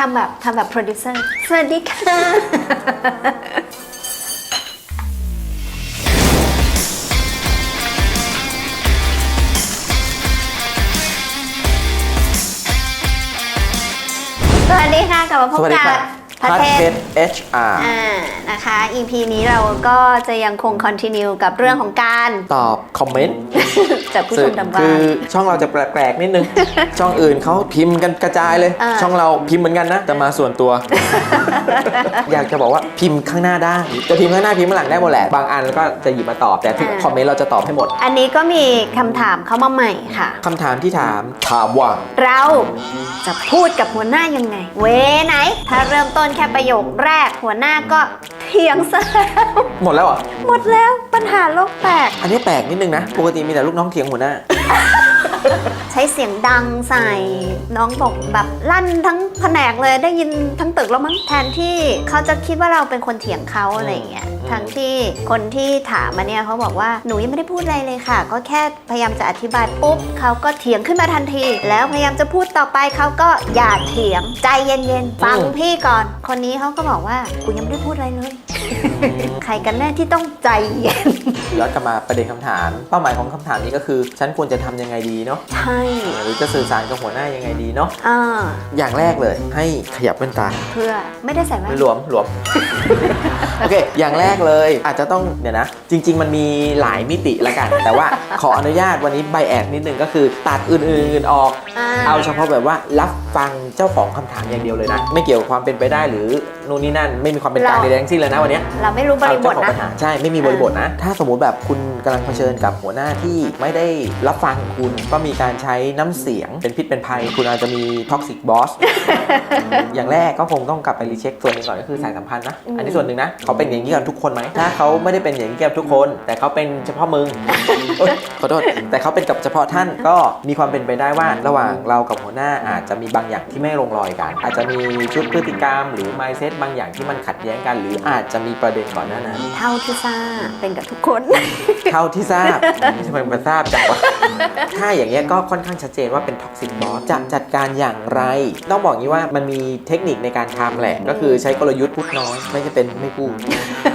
ทำแบบทำแบบโปรดิวเซอร์ สวัสดีค่ะ สวัสดีค่ะ กลับมาพบสวัสดีกัครับบประพัดเทเพศชร HR อ่านะคะ EP นี้เราก็จะยังคง continue กับเรื่องของการ ตอบคอมเมนต์จากผู้ชมทางบ้าคืนอช่องเราจะแปลกๆนิดนึง ช่องอื่นเขาพิมพ์กันกระจายเลยอ่าช่องเราพิมพ์เหมือนกันนะแต่มาส่วนตัว อยากจะบอกว่าพิมพ์ข้างหน้าได้จะพิมพ์ข้างหน้าพิมพ์ข้างหลังได้หมดแหละบางอันก็จะหยิบมาตอบแต่ทุกคอมเมนต์เราจะตอบให้หมด อันนี้ก็มีคำถามเข้ามาใหม่ค่ะคำถามที่ถามถามว่า เราจะพูดกับหัวหน้ายังไง เวไหน ถ้าเริ่มต้นแค่ประโยคแรกหัวหน้าก็เถียงซะแล้วหมดแล้วเหรอหมดแล้วปัญหาโลกแตกอันนี้แปลกนิดนึงนะ ปกติมีแต่ลูกน้องเถียงหัวหน้า ใช้เสียงดังใส่น้องบอกแบบลั่นทั้งแผนกเลยได้ยินทั้งตึกแล้วมั้งแทนที่เขาจะคิดว่าเราเป็นคนเถียงเขาอะไรอย่างเงี้ยอืม ทั้งที่คนที่ถามมาเนี่ยเขาบอกว่าหนูยังไม่ได้พูดอะไรเลยค่ะ ก็แค่พยายามจะอธิบายปุ๊บเขาก็เถียงขึ้นมาทันที แล้วพยายามจะพูดต่อไปเขาก็อย่าเถียงใจเย็นๆฟังพี่ก่อน คนนี้เขาก็บอกว่ากูยังไม่ได้พูดอะไรเลย ใครกันแน่ที่ต้องใจเย็น ย้อนกลับมาประเด็นคำถาม เป้าหมายของคำถามนี้ก็คือ ฉันควรจะทำยังไงดีเนาะใช่หรือจะสื่อสารกับหัวหน้ายังไงดีเนาะอ่าอย่างแรกเลยให้ขยับแว่นตาเพื่อไม่ได้ใส่แว่นหลวมหลวม โอเค อย่างแรกเลย อาจจะต้องเดี๋ยวนะ จริง ๆ มันมีหลายมิติละกัน แต่ว่าขออนุญาตวันนี้ใบแอดนิดนึงก็คือตัดอื่นๆออกเอาเฉพาะแบบว่ารับฟังเจ้าของคำถามอย่างเดียวเลยนะ ไม่เกี่ยวกับความเป็นไปได้หรือนู่นนี่นั่นไม่มีความเป็นกลางเราใดๆทั้งสิ้นเลยนะวันเนี้ย เราไม่รู้บเอาริบเจ้าทของนะปัญหาใช่ไม่มีบริบทนะ ถ้าสมมุติแบบคุณกำลังเผชิญกับหัวหน้าที่ไม่ได้รับฟังคุณก็มีการใช้น้ำเสียงเป็นพิษเป็นภัย คุณอาจจะมีท็อกซิกบอส อย่างแรกก็คงต้องกลับไปรีเช็คส่วนหนึ่งก่อนก็คือสายสัมพันธ์นะอืมอันนี้ส่วนหนึ่งนะเขาเป็นอย่างนี้กับทุกคนไหมถ้าเขาไม่ได้เป็นอย่างนี้กับทุกคน แต่เขาเป็นเฉพาะมึงโอ๊ยขอโทษแต่เขาเป็นกับเฉพาะท่านก็มีความเป็นไปได้ว่าระหว่างเรากับหัวหน้าอาจจะมีบางอย่างที่ไม่ลงรอยกัน อาจจะมีชุดพฤติกรรม หรือ mindset บางอย่างที่มันขัดแย้งกัน หรืออาจจะมีประเด็นก่อนหน้านั้น เท่าที่ทราบเป็นกับทุกคน เท่าที่ทราบทำไมมันทราบจังวะ ถ้าอย่างเงี้ยก็ค่อนข้างชัดเจนว่าเป็นท็อกซิ b บอสจะจัดการอย่างไร ต้องบอกงี้ว่ามันมีเทคนิคในการทำแหละ ก็คือใช้กลยุทธ์พูดน้อย ไม่จะเป็นไม่พูด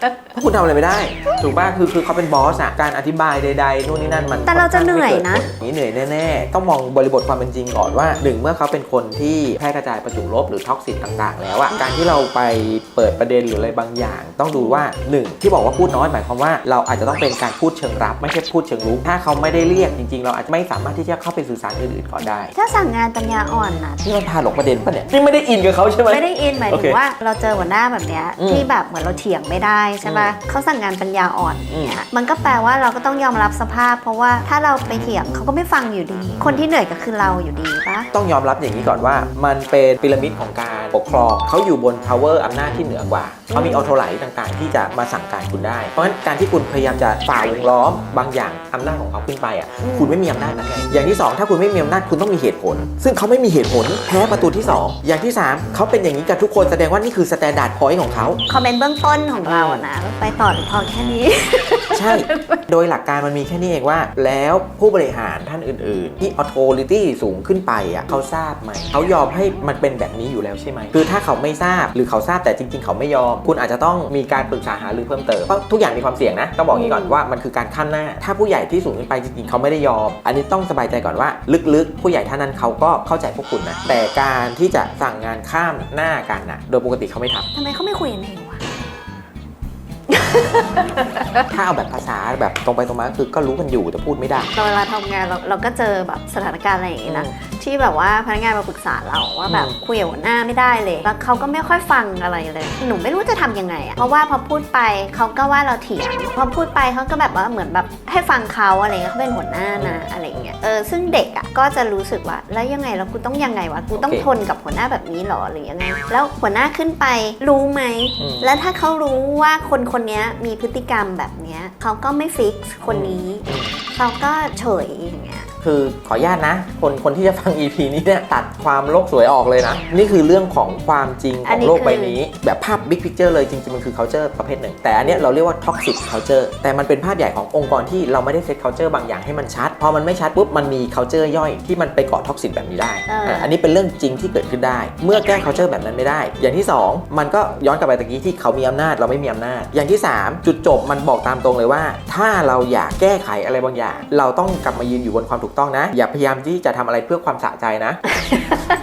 เพราะคุณทำอะไรไม่ได้ ถูกป่ะคือคือเขาเป็นบอสอะการอธิบายใดๆนู่นนี่นั่นมันแต่เราจะเหนื่อยนะค่อข้างไม่เกิดผลนี่เหนื่อยแน่ๆ ต้องมองบริบทความเป็นจริงก่อนว่าหนึ่งเมื่อเขาเป็นคนที่แพร่กระจายประจุลบหรือท็อกซิตต่างๆ แล้วอะการที่เราไปเปิดประเด็นหรืออะไรบางอย่าง ต้องดูว่าหนึ่งที่บอกว่าพูดน้อยหมายความว่า เราอาจจะต้องเป็นการพูดเชิงรับ ไม่ใช่พูดเชิงรุกถ้าเขาไม่ได้เรียกจริงๆ เราอาจจะไม่สามารถที่จะเข้าไปสื่อสารอื่นๆก่อนได้ถ้าสั่งงานปัญญาอ่อนนะนี่มันพาหลงประเด็นปะเนี่ยนี่ไม่ได้อินกับเขาใช่ไหมไม่ได้อินหมายโอถึเคงว่าเราเจอหัวหน้าแบบเนี้ยอืมที่แบบเหมือนเราเถียงไม่ได้ใช่ปะเขาสั่งงานปัญญาอ่อนอืมเนี่ยมันก็แปลว่าเราก็ต้องยอมรับสภาพ เพราะว่าถ้าเราไปเถียงเขาก็ไม่ฟังอยู่ดี คนที่เหนื่อยก็คือเราอยู่ดีปะต้องยอมรับอย่างนี้ก่อนว่า มันเป็นพีระมิดของการปกครองเขาอยู่บน power อำนาจที่เหนือกว่าเขามีออโตไลท์ต่างๆ ที่จะมาสั่งการคุณได้ เพราะฉะนั้นการที่คุณพยายามจะฝ่าวงล้อมบางอย่างอำนาจของเขาขึ้นไปอะคุณไม่มีอำนาจนั้นไงอย่างที่สองถ้าคุณไม่มีอำนาจคุณต้องมีเหตุผล ซึ่งเขาไม่มีเหตุผลแพ้ประตูที่สองอย่างที่สามเขาเป็นอย่างนี้กับทุกคนแสดงว่านี่คือสแตนดาร์ดพอยต์ของเขาคอมเมนต์เบื้องต้นของเราอะนะไปต่อหรือพอแค่นี้ ใช่ โดยหลักการมันมีแค่นี้เองว่า แล้วผู้บริหารท่านอื่น ๆ ที่ authority สูงขึ้นไปอะเขาทราบไหมเขายอมให้มันเป็นแบบนี้อยู่แล้วใช่ไหมคือถ้าเขาไม่ทราบหรือเขาทราบแต่จริง ๆ เขาไม่ยอม คุณอาจจะต้องมีการปรึกษาหารือเพิ่มเติมเพราะทุกอย่างมีความเสี่ยงนะต้องบอกอย่างนี้ก่อนว่ามันคือการข้ามหน้า ถ้าผู้ใหญ่ที่สูงขึ้นไปจริง ๆ เขาไม่ได้ยอม อันนี้ต้องสบายใจก่อนว่า ลึก ๆ ผู้ใหญ่ท่านนั้นเขาก็เข้าใจพวกคุณนะแต่การที่จะสั่งงานข้ามหน้ากันนะโดยปกติเขาไม่ทำทำไมเขาไม่คุยกันเองวะ ถ้าเอาแบบภาษาแบบตรงไปตรงมาก็คือก็รู้กันอยู่แต่พูดไม่ได้เราเวลาทำงานเราเราก็เจอแบบสถานการณ์อะไรอย่างงี้นะ ที่แบบว่าพนักงานมาปรึกษาเราว่าแบบอืมคุยกับหัวหน้าไม่ได้เลยแล้วเขาก็ไม่ค่อยฟังอะไรเลย หนูไม่รู้จะทำยังไงอะเพราะว่าพอพูดไปเขาก็ว่าเราเถียง พอพูดไปเขาก็แบบว่าเหมือนแบบให้ฟังเขาอะไรเงี้ยเขาเป็นหัวหน้านะอะไรเงี้ย เออซึ่งเด็กอะก็จะรู้สึกว่าแล้วยังไงแล้วกูต้องยังไงวะ กูต้องโอเคทนกับหัวหน้าแบบนี้เหรอหรือยังไง แล้วหัวหน้าขึ้นไปรู้ไหมอืมแล้วถ้าเขารู้ว่าคนคนนี้มีพฤติกรรมแบบเนี้ยเขาก็ไม่ฟิกซ์คนนี้ เขาก็เฉยอย่างเงี้ย คือคือขออนุญาตนะ คนคนที่จะฟัง EP นี้เนี่ยตัดความโลกสวยออกเลยนะ นี่คือเรื่องของความจริงขอัอนงนี้โลกใบคือ นี้ แบบภาพ big picture เลยจริงๆ มันคือ culture ประเภทหนึ่ง แต่อันเนี้ยเราเรียกว่า toxic culture แต่มันเป็นภาพใหญ่ขององค์กรที่เราไม่ได้เซต culture บางอย่างให้มันชัด พอมันไม่ชัดปุ๊บมันมี culture ย่อยที่มันไปเกาะ toxic แบบนี้ได้อ่าอะอันนี้เป็นเรื่องจริงที่เกิดขึ้นได้ เมื่อแก้ culture แบบนั้นไม่ได้ อย่างที่สองมันก็ย้อนกลับไปตะกี้ที่เขามีอำนาจเราไม่มีอำนาจ อย่างที่สามจุดจบมันบอกตามตรงเลยว่า ถ้าเราอยากแก้ไขอะไรบางอย่าง เราต้องกลับมายืนอยู่บนความถูกต้องนะ อย่าพยายามที่จะทำอะไรเพื่อความสะใจนะ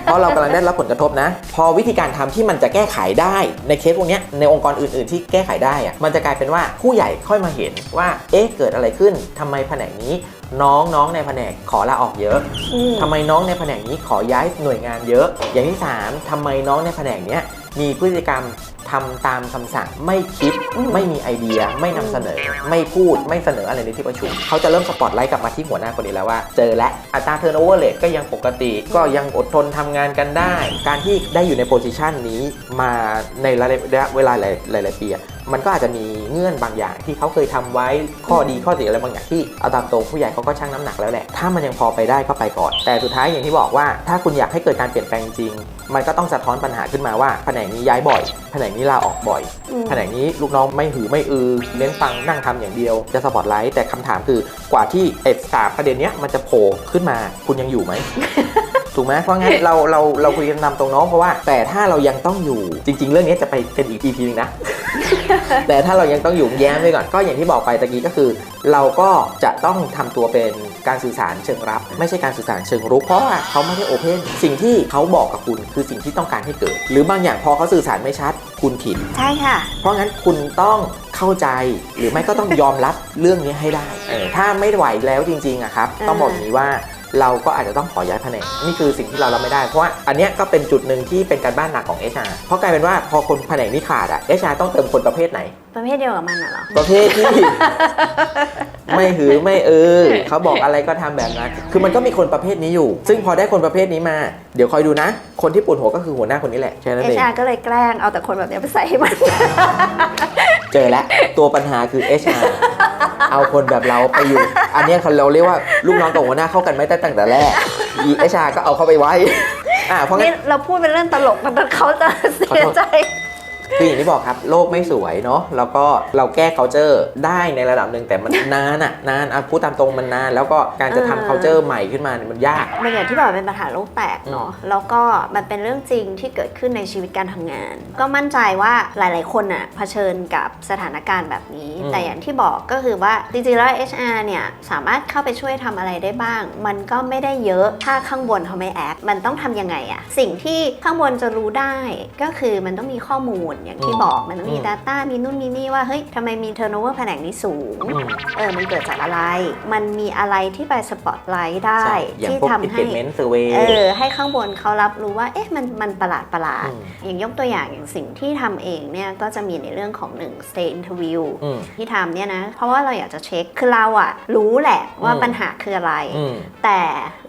เพราะเรากำลังได้รับผลกระทบนะ พอวิธีการทำที่มันจะแก้ไขได้ในเคสพวกเนี้ยในองค์กรอื่น ๆ ที่แก้ไขได้อะมันจะกลายเป็นว่าผู้ใหญ่ค่อยมาเห็นว่า เอ๊ะเกิดอะไรขึ้นทำไมแผนกนี้น้องน้องในแผนกขอลาออกเยอะอืมทำไมน้องในแผนกนี้ขอย้ายหน่วยงานเยอะ อย่างที่ 3ทำไมน้องในแผนกเนี้ยมีพฤติกรรม ทำตามคำสั่งไม่คิดอืมไม่มีไอเดีย ไม่นำเสนอ ไม่พูดไม่เสนออะไรในที่ประชุมเขาจะเริ่มสปอตไลท์กลับมาที่หัวหน้าคนนี้แล้วว่า เจอและอัตราเทอร์โนเวอร์เลทก็ยังปกติ ก็ยังอดทนทำงานกันได้ การที่ได้อยู่ในโพสิชันนี้มาในระยะเวลาหลายหลายๆปีอะ มันก็อาจจะมีเงื่อนบางอย่างที่เขาเคยทำไว้ข้อดีข้อเสียอะไรบางอย่างที่เอาตามตรงผู้ใหญ่เขาก็ชั่งน้ำหนักแล้วแหละถ้ามันยังพอไปได้ก็ไปก่อน แต่สุดท้ายอย่างที่บอกว่า ถ้าคุณอยากให้เกิดการเปลี่ยนแปลงจริง มันก็ต้องสะท้อนปัญหาขึ้นมาว่าแผนกนี้ย้ายบ่อยแผนกนี้ลาออกบ่อยอืมแผนกนี้ลูกน้องไม่หือไม่อือเน้นฟังนั่งทำอย่างเดียวจะสปอตไลท์แต่คำถามคือกว่าที่เอสามประเด็นเนี้ยมันจะโผล่ขึ้นมาคุณยังอยู่ไหม ถูกไหมเพราะงั้นเราเราเราคุยกันนำตรงน้องเพราะว่า แต่ถ้าเรายังต้องอยู่จริง ๆ เรื่องนี้จะไปเป็นอีก EP นึงนะ แต่ถ้าเรายังต้องอยู่แย้มไว้ก่อนก็อย่างที่บอกไปตะกี้ก็คือ เราก็จะต้องทำตัวเป็นการสื่อสารเชิงรับ ไม่ใช่การสื่อสารเชิงรุกเพราะว่าเขาไม่ได้โอเพนสิ่งที่เขาบอกกับคุณคือสิ่งที่ต้องการให้เกิด หรือบางอย่างพอเขาสื่อสารไม่ชัด คุณผิดใช่ค่ะ เพราะงั้นคุณต้องเข้าใจหรือไม่ก็ต้องยอมรับเรื่องนี้ให้ได้เออถ้าไม่ไหวแล้วจริงๆอะครับ ต้องบอกอย่างนี้ว่า เราก็อาจจะต้องขอย้ายแผนกนี่คือสิ่งที่เรารับไม่ได้ เพราะว่าอันเนี้ยก็เป็นจุดหนึ่งที่เป็นการบ้านหนักของ HR เพราะกลายเป็นว่าพอคนแผนกนี้ขาดอะ HR ต้องเติมคนประเภทไหน ประเภทเดียวกับมันน่ะเหรอ ประเภทที่ ไม่หือไม่เออเขาบอกอะไรก็ทำแบบนั้น คือมันก็มีคนประเภทนี้อยู่ ซึ่งพอได้คนประเภทนี้มา เดี๋ยวคอยดูนะ คนที่ปวดหัวก็คือหัวหน้าคนนี้แหละแค่นั้นเอเองชาก็เลยแกล้งเอาแต่คนแบบเนี้ยไปใส่ให้มัน เจอแล้วตัวปัญหาคือ HR เอาคนแบบเราไปอยู่ อันเนี้ยเราเรียกว่าลูกน้องกับหัวหน้าเข้ากันไม่ได้ตั้งแต่แรกอี HR ก็เอาเข้าไปไว้อ่าเพราะงั้นี่น เราพูดเป็นเรื่องตลกแต่เขาจะเสียใจ คืออย่างที่บอกครับ โลกไม่สวยเนาะแล้วก็เราแก้ culture ได้ในระดับหนึ่งแต่มันนานอะนานอะพูดตามตรงมันนาน แล้วก็การจะเออทำ culture ใหม่ขึ้นมาเนี่ยมันยาก มันอย่างที่บอกเป็นปัญหาโลกแตกเนาะแล้วก็มันเป็นเรื่องจริงที่เกิดขึ้นในชีวิตการทำงาน ก็มั่นใจว่าหลาย ๆ คนอะเผชิญกับสถานการณ์แบบนี้ อืม แต่อย่างที่บอกก็คือว่าจริงๆแล้ว HR เนี่ยสามารถเข้าไปช่วยทำอะไรได้บ้าง มันก็ไม่ได้เยอะถ้าข้างบนเขาไม่แอคมันต้องทำยังไงอะสิ่งที่ข้างบนจะรู้ได้ก็คือมันต้องมีข้อมูลอย่างที่บอกมันต้องมี Data มีนู่นมีนี่ว่าเฮ้ยทำไมมี turnover แผนกนี้สูงอืมเออมันเกิดจากอะไร มันมีอะไรที่ไปสปอตไลท์ได้ใช่อย่างที่พวกทำให้ engagement survey เออให้ข้างบนเขารับรู้ว่าเอ๊ะมันมันประหลาดประหลาดอืมอย่างยกตัวอย่างอย่างสิ่งที่ทำเองเนี่ยก็จะมีในเรื่องของหนึ่ง stay interview อืมที่ทำเนี่ยนะเพราะว่าเราอยากจะเช็คคือเราอะรู้แหละว่าอืมปัญหาคืออะไรอืมแต่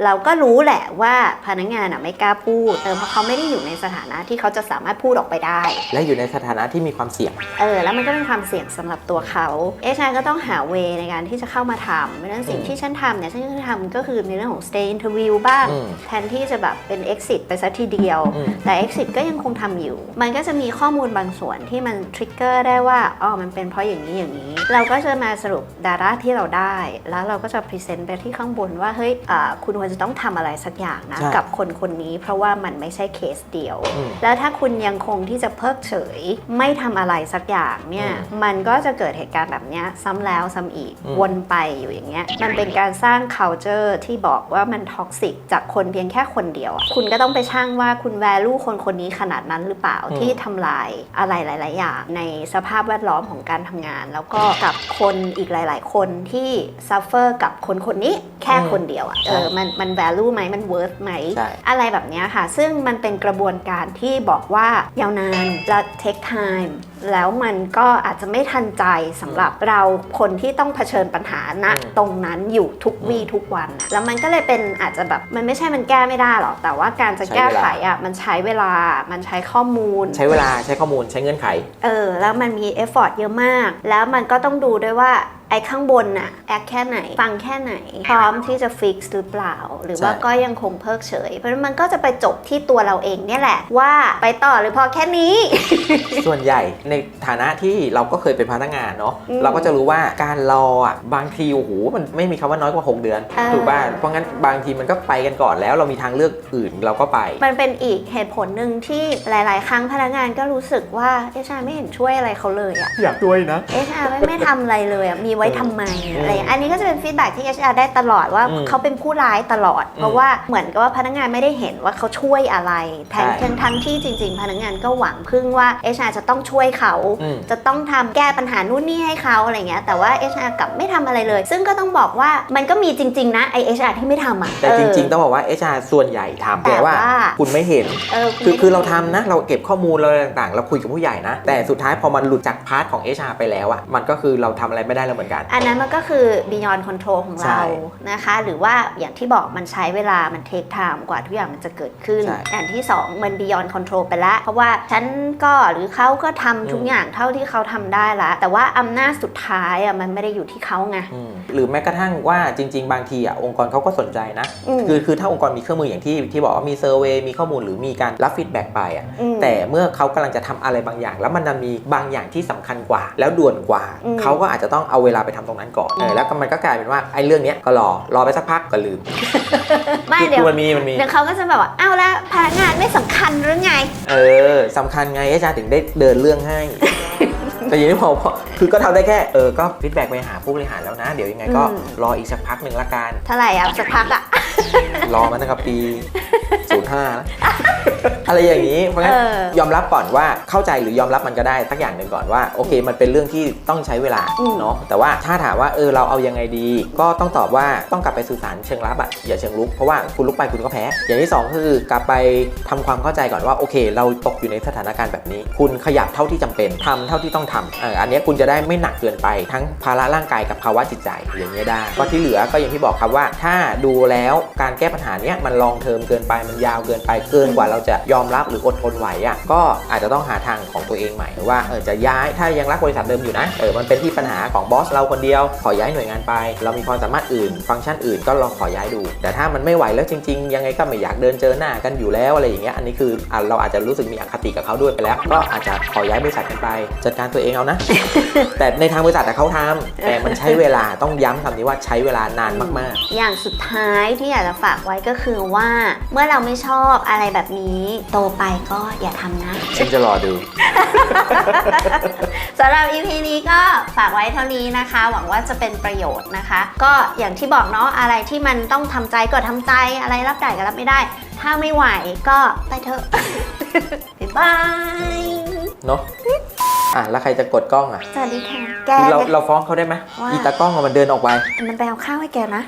เราก็รู้แหละว่าพนักงานอะไม่กล้าพูดเออเพราะเขาไม่ได้อยู่ในสถานะที่เขาจะสามารถพูดออกไปได้ และอยู่ในสถานะที่มีความเสี่ยง เออแล้วมันก็เป็นความเสี่ยงสำหรับตัวเขาเอชก็ต้องหาเวในการที่จะเข้ามาทำเพราะฉะนั้นสิ่งอืมที่ฉันทำเนี่ยฉันก็จะทำก็คือในเรื่องของ stay interview บ้างอืมแทนที่จะแบบเป็น exit ไปซะทีเดียวอืมแต่ exit ก็ยังคงทำอยู่ มันก็จะมีข้อมูลบางส่วนที่มัน trigger ได้ว่าอ๋อมันเป็นเพราะอย่างนี้อย่างนี้ เราก็จะมาสรุป data ที่เราได้ แล้วเราก็จะ present ไปที่ข้างบนว่าเฮ้ยอ่าคุณควรจะต้องทำอะไรสักอย่างนะใช่กับคนคนนี้ เพราะว่ามันไม่ใช่เคสเดียวอืมแล้วถ้าคุณยังคงที่จะเพิกเฉยไม่ทำอะไรสักอย่างเนี่ยอืมมันก็จะเกิดเหตุการณ์แบบเนี้ยซ้ำแล้วซ้ำอีกอืมวนไปอยู่อย่างเงี้ยมันเป็นการสร้าง culture ที่บอกว่ามันท็อกซิกจากคนเพียงแค่คนเดียวอะคุณก็ต้องไปช่างว่าคุณ value คนคนนี้ขนาดนั้นหรือเปล่าอืมที่ทำลายอะไรหลาย ๆ อย่างในสภาพแวดล้อมของการทำงาน แล้วก็กับคนอีกหลาย ๆ คนที่ suffer กับคนคนนี้ แค่คนเดียวอะเออมันมัน value ไหมมัน worth ไหมใช่อะไรแบบเนี้ยค่ะ ซึ่งมันเป็นกระบวนการที่บอกว่ายาวนานและ take time แล้วมันก็อาจจะไม่ทันใจสำหรับเราคนที่ต้องเผชิญปัญหาณอืมตรงนั้นอยู่ทุกวี่ทุกวันน่ะแล้วมันก็เลยเป็นอาจจะแบบมันไม่ใช่มันแก้ไม่ได้หรอกแต่ว่าการจะแก้ไขอะมันใช้เวลามันใช้ข้อมูล ใช้เวลาใช้ข้อมูลใช้เงื่อนไข เออ แล้วมันมีเอฟฟอร์ตเยอะมาก แล้วมันก็ต้องดูด้วยว่าไอ้ข้างบนน่ะแอคแค่ไหน ฟังแค่ไหน พร้อมที่จะฟิกซ์หรือเปล่า หรือว่าใช่ก็ยังคงเพิกเฉย เพราะฉะนั้นมันก็จะไปจบที่ตัวเราเองเนี่ยแหละ ว่าไปต่อหรือพอแค่นี้ ส่วนใหญ่ในฐานะที่เราก็เคยเป็นพนักงานเนาะอืมเราก็จะรู้ว่าการรออะบางทีโอ้โหมันไม่มีคำว่าน้อยกว่า 6 เดือนเออถูกป่ะเพราะงั้นบางทีมันก็ไปกันก่อนแล้วเรามีทางเลือกอื่นเราก็ไป มันเป็นอีกเหตุผลหนึ่งที่หลาย ๆ ครั้งพนักงานก็รู้สึกว่าเอชาไม่เห็นช่วยอะไรเขาเลยอะอยากด้วยนะเอชอาไม่ไม่ทำอะไรเลยอะมีไว้ทำไมอืมอะไรอย่างเงี้ยอันนี้ก็จะเป็นฟีดแบ็ที่เอชอาได้ตลอดว่าอืมเขาเป็นผู้ร้ายตลอด เพราะว่าเหมือนกับว่าพนักงานไม่ได้เห็นว่าเขาช่วยอะไรแทนใช่ทั้งทั้งที่จริง ๆ พนักงานก็หวังพึ่งว่าเอชอาจะต้องช่วยเขาอืมจะต้องทำแก้ปัญหานู่นนี่ให้เขาอะไรเงี้ยแต่ว่า HR กลับไม่ทำอะไรเลย ซึ่งก็ต้องบอกว่ามันก็มีจริง ๆ นะไอ HR ที่ไม่ทำอะแต่จริงๆเอต้องบอกว่า HR ส่วนใหญ่ทำแต่แต่ว่าว่าคุณไม่เห็นอเออคือณคือเราไม่ทำนะ เราเก็บข้อมูลเราอะไรต่างๆ เราคุยกับผู้ใหญ่นะ แต่สุดท้ายพอมันหลุดจากพาร์ทของ HR ไปแล้วอะมันก็คือเราทำอะไรไม่ได้แล้วเหมือนกัน อันนั้นมันก็คือ beyond control ของใช่เรานะคะ หรือว่าอย่างที่บอกมันใช้เวลามัน take time กว่าทุกอย่างมันจะเกิดขึ้นใช่อย่างที่ 2 มัน beyond control ไปแล้วเพราะว่าฉันก็หรือเขาก็ทำทุกอืมอย่างเท่าที่เขาทำได้ละ แต่ว่าอำนาจสุดท้ายอะมันไม่ได้อยู่ที่เขาไงอืมหรือแม้กระทั่งว่าจริง ๆ บางทีอะองค์กรเขาก็สนใจนะอืมคือคือถ้าองค์กรมีเครื่องมืออย่างที่ที่บอกว่ามีเซอร์เวยมีข้อมูลหรือมีการรับฟีดแบ็กไปอะอืมแต่เมื่อเขากำลังจะทำอะไรบางอย่าง แล้วมันดันมีบางอย่างที่สำคัญกว่า แล้วด่วนกว่าอืมเขาก็อาจจะต้องเอาเวลาไปทำตรงนั้นก่อนเออแล้วก็มันก็กลายเป็นว่าไอ้เรื่องเนี้ยก็รอรอไปสักพักก็ลืมไม่คือเดี๋ยวคือมันมีมันมีเดี๋ยวเขาก็จะแบบว่าอ้าวแล้วพนักงานไม่สำคัญหรือไง เออสำคัญไงอาจารย์ถึงได้เดินเรื่องให้แต่อยังที่พอพอคือก็ทำได้แค่เออก็ฟีดแบ็กไปหาผู้บริหารแล้วนะ เดี๋ยวยังไงก็อืมรออีกสักพักหนึ่งละกันเท่าไหร่อะสักพักอะรอมันนะครับ ปี05แล้วอะไรอย่างนี้ เพราะงั้นเออยอมรับก่อนว่าเข้าใจหรือยอมรับมันก็ได้สักอย่างหนึ่งก่อนว่าโอเค มันเป็นเรื่องที่ต้องใช้เวลาอืมเนาะแต่ว่าถ้าถามว่าเออเราเอายังไงดี ก็ต้องตอบว่าต้องกลับไปสื่อสารเชิงรับอะอย่าเชิงลุกเพราะว่าคุณลุกไปคุณก็แพ้ อย่างที่สองคือกลับไปทำความเข้าใจก่อนว่าโอเค เราตกอยู่ในสถานการณ์แบบนี้ คุณขยับเท่าที่จำเป็นทำเท่าที่ต้องทำเอออันเนี้ยคุณจะได้ไม่หนักเกินไป ทั้งภาระร่างกายกับภาวะจิตใจอย่างเงี้ยได้ก็ที่เหลือก็อย่างที่บอกครับว่า ถ้าดูแล้วการแก้ปัญหาเนี้ยมันลองเทอมเกินไปมันยาวเกินไปเกินกว่าเราจะยอมรับหรืออดทนไหวอะก็อาจจะต้องหาทางของตัวเองใหม่ว่าเออจะย้ายถ้ายังรักบริษัทเดิมอยู่นะเออมันเป็นที่ปัญหาของบอสเราคนเดียว ขอย้ายหน่วยงานไป เรามีความสามารถอื่น ฟังก์ชันอื่นก็ลองขอย้ายดู แต่ถ้ามันไม่ไหวแล้วจริง ๆ ยังไงก็ไม่อยากเดินเจอหน้ากันอยู่แล้วอะไรอย่างเงี้ยอันนี้คืออะเราอาจจะรู้สึกมีอคติกับเขาด้วยไปแล้ว ก็อาจจะขอย้ายบริษัทกันไป จัดการตัวเองเอานะ แต่ในทางบริษัทแต่เขาทำแต่มันใช้เวลาต้องย้ำคำนี้ว่าใช้เวลานานมากอย่างสุดท้ายที่อยากจะฝากไว้ก็คือว่าเมื่อเราไม่ชอบอะไรแบบนี้โตไปก็อย่าทำนะๆฉันจะรอดู สำหรับ EP นี้ก็ฝากไว้เท่านี้นะคะ หวังว่าจะเป็นประโยชน์นะคะ ก็อย่างที่บอกเนาะอะไรที่มันต้องทำใจก็ทำใจอะไรรับได้ก็รับไม่ได้ ถ้าไม่ไหวก็ไปเถอะ บ๊ายบาย เนาะอะแล้วใครจะกดกล้องอะ สวัสดีค่ะ แกเราเนี่ยเราฟ้องเขาได้ไหมว่า อีตากล้องอะมันเดินออกไป มันไปเอาข้าวให้แกนะ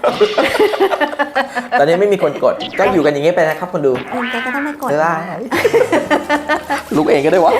ตอนนี้ไม่มีคนกด ก็อยู่กันอย่างนี้ไปนะครับคนดูเออแกก็ต้องไม่กด ได้ลูกเองก็ได้วะ